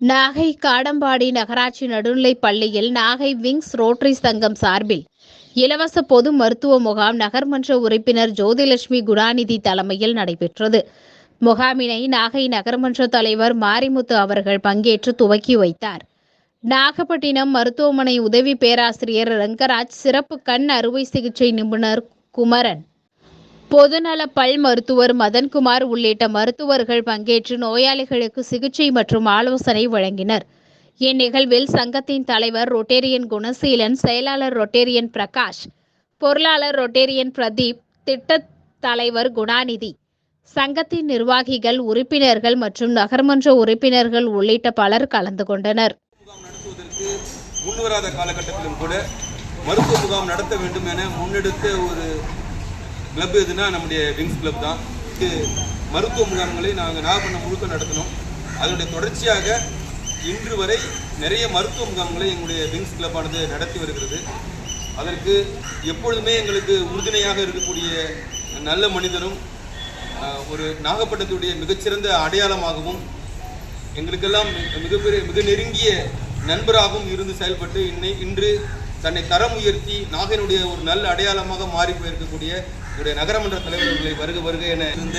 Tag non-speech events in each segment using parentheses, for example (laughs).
நாகை காடம்பாடி நகராட்சி நடுநிலைப் பள்ளியில் நாகை விங்ஸ் ரோட்டரி சங்கம் சார்பில் இலவச பொது மருத்துவ முகாம் நகர்மன்ற உறுப்பினர் ஜோதிலட்சுமி குணாநிதி தலைமையில் நடைபெற்றது. முகாமினை நாகை நகர்மன்ற தலைவர் மாரிமுத்து அவர்கள் பங்கேற்று துவக்கி வைத்தார். நாகப்பட்டினம் மருத்துவமனை உதவி பேராசிரியர் ரங்கராஜ் சிறப்பு கண் அறுவை சிகிச்சை நிபுணர் குமரன் பொதுநல பல் மருத்துவர் மதன்குமார் உள்ளிட்ட மருத்துவர்கள் பங்கேற்று நோயாளிகளுக்கு சிகிச்சை மற்றும் ஆலோசனை வழங்கினர். இந்நிகழ்வில் சங்கத்தின் தலைவர் ரொட்டேரியன் குணசீலன் செயலாளர் ரொட்டேரியன் பிரகாஷ் பொருளாளர் ரொட்டேரியன் பிரதீப் திட்டத் தலைவர் குணாநிதி சங்கத்தின் நிர்வாகிகள் உறுப்பினர்கள் மற்றும் நகர்மன்ற உறுப்பினர்கள் உள்ளிட்ட பலர் கலந்து கொண்டனர். முன்வராத காலகட்டத்திலும் கூட மருத்துவ முகாம் நடத்த வேண்டும் என முன்னெடுத்த ஒரு கிளப் எதுனா நம்முடைய விங்ஸ் கிளப் தான். இது மருத்துவ முகாம்களை நாங்கள் நாகப்பட்டினம் முழுக்க நடத்தினோம். அதனுடைய தொடர்ச்சியாக இன்று வரை நிறைய மருத்துவ முகாம்களை எங்களுடைய விங்ஸ் கிளப்பானது நடத்தி வருகிறது. அதற்கு எப்பொழுதுமே எங்களுக்கு உறுதுணையாக இருக்கக்கூடிய நல்ல மனிதரும் ஒரு நாகப்பட்டினத்துடைய மிகச்சிறந்த அடையாளமாகவும் எங்களுக்கெல்லாம் மிகப்பெரிய மிக நெருங்கிய நண்பராகவும் இருந்து செயல்பட்டு இன்னை இன்று தன்னை தரம் உயர்த்தி நாகனுடைய ஒரு நல்ல அடையாளமாக மாறி போயிருக்கக்கூடிய என்னுடைய நகரமன்ற தலைவர்களை வருக வருக என இருந்த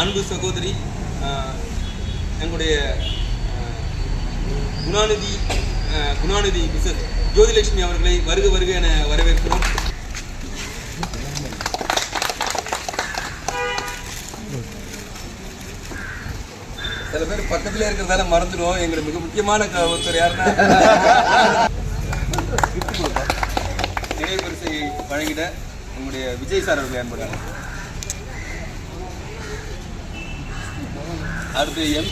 அன்பு சகோதரி எங்களுடைய குணாநிதி குணாநிதி மிஸ்ஸஸ் ஜோதிலட்சுமி அவர்களை வருக வருக என வரவேற்கிறோம். சில பேர் பக்கத்துல இருக்கிறதால மறந்துடுவோம். எங்களுக்கு மிக முக்கியமான ஒருத்தர் யாருன்னா (laughs) gift நினைவு பரிசை வழங்கிட உங்களுடைய விஜய் சார் அவர்கள் அன்புறாங்க அடுத்து எம்.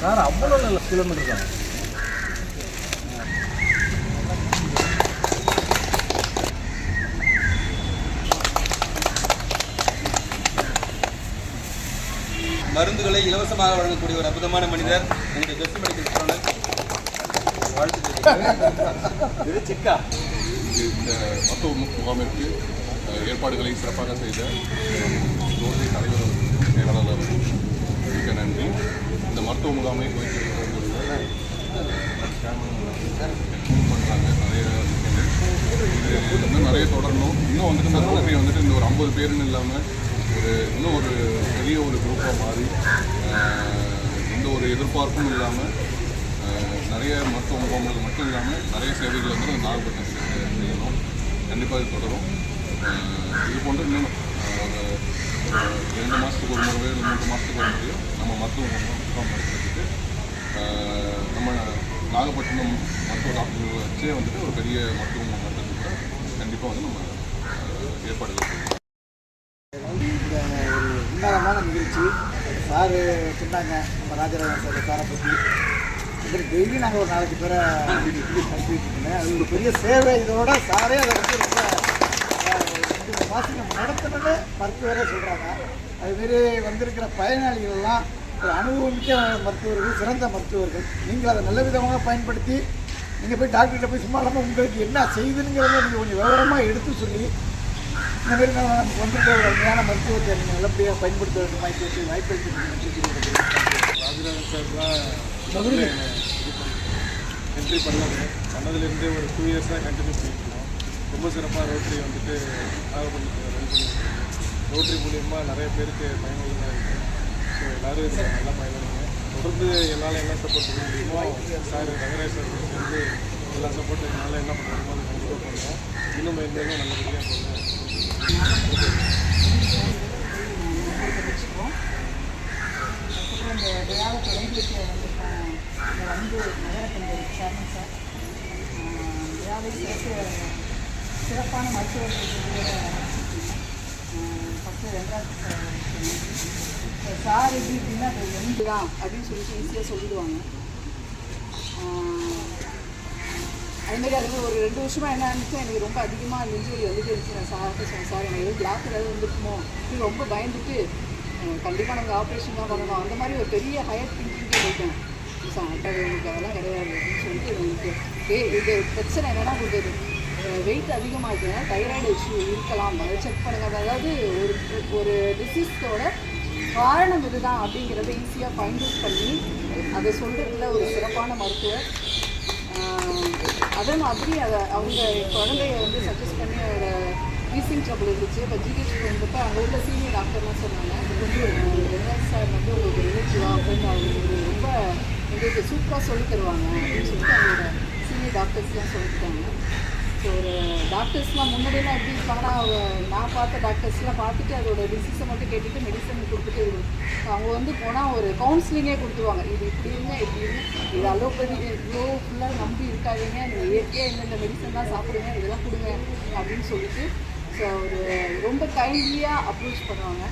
சார் அவ்வளோ இல்லை கிலோமீட்டர் தான். மருந்துகளை இலவசமாக வழங்கக்கூடிய ஒரு அற்புதமான மனிதர் எங்களுடைய பெஸ்ட் மெடிக்கல் ஸ்டோனர் வாழ்த்து சிக்கா இந்த மருத்துவ மு- முகாமிற்கு அஹ், ஏற்பாடுகளை சிறப்பாக செய்த ரோட்டரி தலைவர் அவர்களுக்கும் செயலாளர் மிக்க நன்றி இந்த மருத்துவ முகாமை போயிட்டு பண்ணுறாங்க நிறைய விஷயங்கள். இது இன்னும் நிறைய தொடரணும் இன்னும் வந்துட்டு இந்த வந்துட்டு இந்த ஒரு ஐம்பது பேருன்னு இல்லாமல் ஒரு இன்னும் ஒரு பெரிய ஒரு குரூப்பாக மாறி எந்த ஒரு எதிர்பார்ப்பும் இல்லாமல் நிறைய மருத்துவ முகாம்கள் மட்டும் இல்லாமல் நிறைய சேவைகள் வந்து நாகப்பட்டினம் செய்யணும். கண்டிப்பாக இது தொடரும். இது போன்ற இன்னும் ரெண்டு மாதத்துக்கு ஒரு முறையோ இல்லை மூன்று மாதத்துக்கு ஒரு முறையோ நம்ம மருத்துவ முகாம் முகாம் நடத்துறதுக்கு நம்ம நாகப்பட்டினம் மருத்துவ டாக்டர்கள் வச்சே வந்துட்டு ஒரு பெரிய மருத்துவ முகாம் நடத்துறதுக்கு கண்டிப்பாக வந்து நம்ம ஏற்பாடுகள் உன்னதமான நிகழ்ச்சி. சார் சொன்னாங்க நம்ம ராஜராஜன் சார் சாரை பற்றி இதில் டெய்லி நாங்கள் ஒரு நாளைக்கு பேரை அனுப்பிட்டு அது ஒரு பெரிய சேவை இதோட சாரே அதை வந்து ரொம்ப அஹ், ரெண்டு மாதம் நம்ம நடத்தினது மருத்துவரே சொல்கிறாங்க அதுமாரி வந்திருக்கிற பயனாளிகள் எல்லாம் ஒரு அனுபவமிக்க மருத்துவர்கள் சிறந்த மருத்துவர்கள். நீங்கள் அதை நல்ல விதமாக பயன்படுத்தி நீங்கள் போய் டாக்டர்கிட்ட போய் சும்மா இல்லாமல் உங்களுக்கு என்ன செய்யுதுங்கிறத நீங்கள் கொஞ்சம் விவரமாக எடுத்து சொல்லி இந்த மாதிரி நம்ம நமக்கு வந்திருக்க மருத்துவத்தை நீங்கள் நல்லபடியாக பயன்படுத்த வேண்டும் வாய்ப்பு வாய்ப்பு ராஜராஜன் சார்லாம் என்ட்ரி பண்ணாங்க பண்ணதுலேருந்தே ஒரு டூ இயர்ஸாக கண்டினியூ பண்ணிட்டுருக்கோம் ரொம்ப சிறப்பாக ரோட்டரி வந்துட்டு நாகப்பட்டினத்தில் ரன் பண்ணியிருக்கோம் ரோட்டரி மூலியமாக நிறைய பேருக்கு பயனுள்ளதாக இருக்குது ஸோ எல்லோரும் இதில் நல்லா பயனுள்ள தொடர்ந்து என்னால் என்ன சப்போர்ட் பண்ண முடியுமோ சார் ரங்கராஜ் சார் சேர்ந்து எல்லா சப்போர்ட்டும் என்னால் என்ன பண்ண முடியுமோ அதை கண்டிப்பாக பண்ணுவோம் இன்னும் மேலும் நல்லபடியாக பண்ணுவோம் அதுக்கப்புறம் இந்த விழாவை தொடங்கி வைக்க வந்திருக்கோம் இந்த வந்து நகரத்தினுடைய சேர்மன் சார் விழாவை சிறப்பான மருத்துவர்கள் ஃபஸ்ட்டு வெங்கராஜ் சார் எப்படி அது எண்டு தான். அப்படின்னு சொல்லிட்டு ஈஸியாக சொல்லிடுவாங்க அதுமாரி அதில் ஒரு ரெண்டு வருஷமாக என்ன இருந்துச்சு எனக்கு ரொம்ப அதிகமாக நெஞ்சு வலி வந்துட்டு இருந்துச்சு. நான் சார்கிட்ட சொன்னேன் சார் எனக்கு எதுவும் பிளாக் ஏதாவது வந்துருக்குமோ? அப்படின்னு ரொம்ப பயந்துட்டு கண்டிப்பாக நாங்கள் ஆப்ரேஷன் தான் பண்ணணும். அந்த மாதிரி ஒரு பெரிய ஹையர் திங்கிங்கே போயிட்டேன். சார் எனக்கு அதெல்லாம் கிடையாது அப்படின்னு சொல்லிட்டு உங்களுக்கு ஏ இது பிரச்சனை என்னென்னா உங்களுக்கு வெயிட் வெயிட் இருக்குது தைராய்டு இஷ்யூ இருக்கலாம். அதை செக் பண்ணுங்கள் அதாவது ஒரு ஒரு டிசீஸோட காரணம் இதுதான். அப்படிங்கிறத ஈஸியாக ஃபைண்ட் அவுட் பண்ணி அதை சொல்கிறதுல ஒரு சிறப்பான மருத்துவர் அதே மாதிரி அதை அவங்க குழந்தைய வந்து சஜஸ்ட் பண்ணி அதை வீசிங் ட்ரபிள் இருந்துச்சு. இப்போ ஜிஹெச் வந்துட்டு அங்கே உள்ள சீனியர் டாக்டர்லாம் சொன்னாங்க. வெங்கட் சார் வந்து உங்களுக்கு ரிலேட்டிவா அப்படின்னு அவங்க ரொம்ப எங்களுக்கு சூப்பராக சொல்லி தருவாங்க அப்படின்னு சொல்லிட்டு அவங்களோட சீனியர் டாக்டர்ஸ்லாம் சொல்லிட்டாங்க ஸோ ஒரு டாக்டர்ஸ்லாம் முன்னாடியெல்லாம் எப்படி இருப்பாங்கன்னா அவங்க நான் பார்த்த டாக்டர்ஸ்லாம் பார்த்துட்டு அதோட டிசீஸை மட்டும் கேட்டுட்டு மெடிசன் கொடுத்துட்டு அவங்க வந்து போனால் ஒரு கவுன்சிலிங்கே கொடுத்துருவாங்க. இது இப்படி இருங்க இப்படி இருங்க இது அலோபதி இவ்வளோ ஃபுல்லாக நம்பி இருக்காதீங்க. இயற்கையாக இந்தந்த மெடிசன்லாம் சாப்பிடுங்க இதெல்லாம் கொடுங்க அப்படின்னு சொல்லிட்டு ஸோ ஒரு ரொம்ப கைண்ட்லியாக அப்ரோச் பண்ணுவாங்க.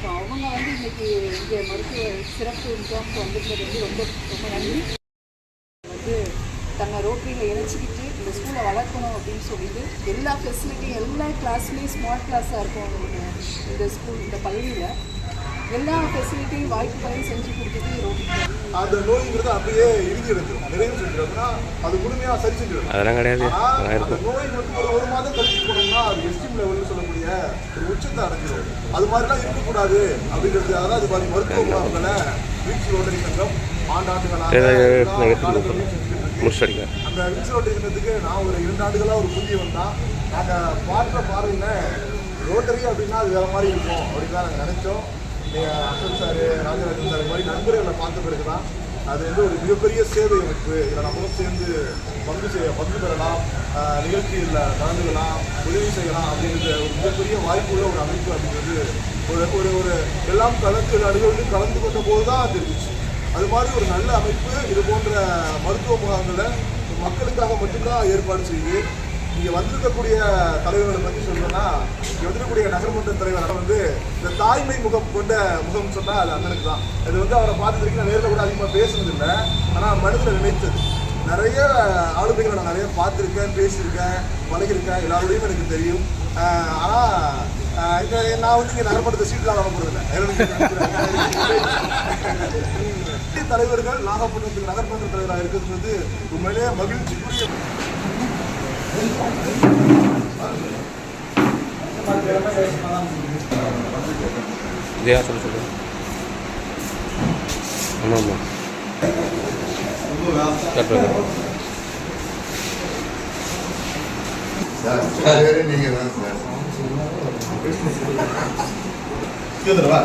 ஸோ அவங்க வந்து இன்றைக்கி இங்கே மருத்துவ சிறப்பு முகாமுக்கு வந்திருந்தது வந்து ரொம்ப ரொம்ப நன்றி. வந்து தன்னை ரோட்டரியில் இணைச்சிக்கிட்டு இந்த ஸ்கூலை வளர்க்கணும் அப்படின்னு சொல்லிட்டு எல்லா ஃபெசிலிட்டியும் எல்லா கிளாஸ்லேயும் ஸ்மார்ட் கிளாஸாக இருக்கும் அவங்களுக்கு. இந்த ஸ்கூல் இந்த பள்ளியில் எல்லா ஃபெசிலிட்டியும் வாய்ப்புகளையும் செஞ்சு கொடுத்துட்டு ரோட்டரி அந்த நோய்ங்கிறது அப்படியே இறுதி எடுத்துரும். நிறைவு செஞ்சிரும்னா அது முழுமையாக சரி செஞ்சிடும். அதெல்லாம் கிடையாது. அந்த நோய் வந்து ஒரு ஒரு மாதம் கழிச்சு போனோம்னா அது எஸ்டிம் லெவல்னு சொல்லக்கூடிய ஒரு உச்சத்தை அடைஞ்சிடும் அது மாதிரிலாம் இருக்கக்கூடாது அப்படின்றதுக்காக தான் அது மாதிரி மருத்துவ முகாம்களை வீச்சு ரோட்டரி சங்கம் ஆண்டாண்டுகளாக முடிச்சிடுங்க அந்த வீச்சு நான் ஒரு இரண்டு ஆண்டுகளாக ஒரு புதிய தான் நாங்கள் பார்க்குற பார்வையில் ரோட்டரி அப்படின்னா அது வேறு மாதிரி இருக்கும் அப்படின்னு தான் நாங்கள் நினச்சோம். நீங்கள் அசன் சார் ராஜராஜன் சார் மாதிரி நண்பர்களை பார்த்த பிறகு தான் அது வந்து ஒரு மிகப்பெரிய சேவை அமைப்பு. இதில் நம்மளும் சேர்ந்து பங்கு செய்ய பங்கு பெறலாம் நிகழ்ச்சியில் கலந்துக்கலாம் உதவி செய்யலாம் அப்படிங்கிற ஒரு மிகப்பெரிய வாய்ப்புள்ள ஒரு அமைப்பு அப்படிங்கிறது ஒரு ஒரு ஒரு எல்லாம் கலந்து நடுகளிலும் கலந்து கொண்ட போது தான் தெரிஞ்சிச்சு அது மாதிரி ஒரு நல்ல அமைப்பு இது போன்ற மருத்துவ முகாம்களை மக்களுக்காக மட்டும்தான் ஏற்பாடு செய்யுது இங்கே வந்திருக்கக்கூடிய தலைவர்களை பற்றி சொல்லணும்னா இங்கே வந்திருக்கக்கூடிய நகர்மன்ற தலைவர் வந்து இந்த தாய்மை முகம் கொண்ட முகம் சொன்னால் அது அண்ணனுக்கு தான் அது வந்து அவரை பார்த்து வரைக்கும் நான் நேரில் கூட அதிகமாக பேசுனதில்லை ஆனால் மனதில் நினைத்தது. நிறைய ஆளுமைகளை நான் நிறைய பார்த்துருக்கேன் பேசியிருக்கேன் பழகிருக்கேன் எல்லாரோடையும் எனக்கு தெரியும். ஆனால் இங்கே நான் வந்து இங்கே நகர்மன்றத்தை சீட்டில் வாங்க போகிறதில்ல தலைவர்கள் நாகப்பட்டினத்துக்கு நகர்மன்ற தலைவராக இருக்கிறது வந்து உண்மையிலேயே மகிழ்ச்சிக்குரிய இதே சொல்ல சொல்லு ஆமாம் ஆமாம் கரெக்டாக இந்த மாதிரி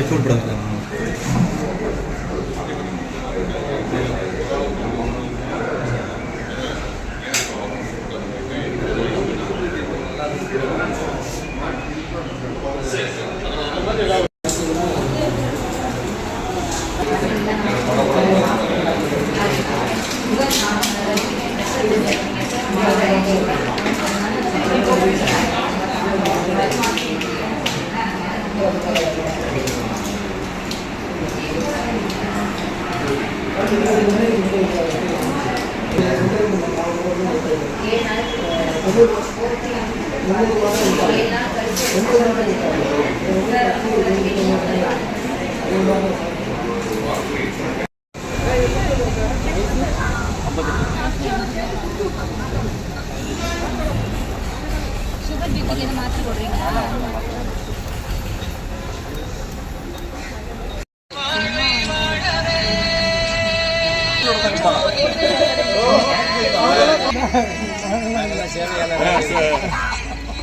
மாதிரி sir Sudah dikirim mati goreng. Masih ada.